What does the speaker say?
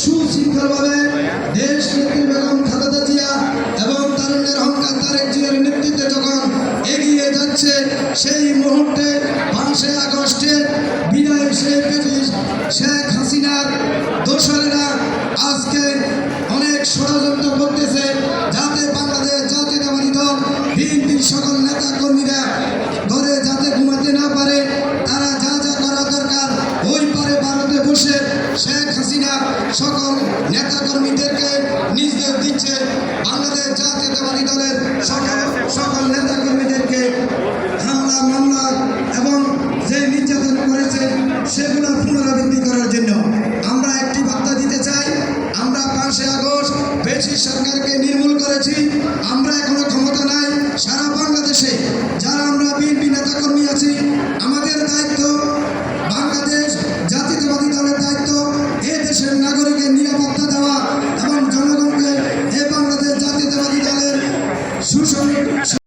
সুশৃঙ্খলভাবে দেশ নেত্রী বেগম খালেদা জিয়া এবং তারুণ্যের অহংকার তারেক জিয়ার নেতৃত্বে যখন এগিয়ে যাচ্ছে, সেই মুহূর্তে পাঁচে আগস্টে বিদায় শেখ শেখ হাসিনার দোসরেরা আজকে অনেক ষড়যন্ত্র করতেছে যাতে বাংলাদেশ জাতীয়তাবাদী দল, বিএনপির সকল নেতা কর্মীরা ঘরে যাতে ঘুমাতে না পারে, তারা যা যা করা দরকার, ওই পারে ভারতে বসে শেখ হাসিনা সকল নেতা কর্মীদেরকে নির্দেশ দিচ্ছে বাংলাদেশ জাতীয়তাবাদী দলের সকল সকল নেতা কর্মীদেরকে নাগরিকের নিরাপত্তা দেওয়া এবং জনগণকে এ বাংলাদেশ জাতীয়তাবাদী দলের সুসং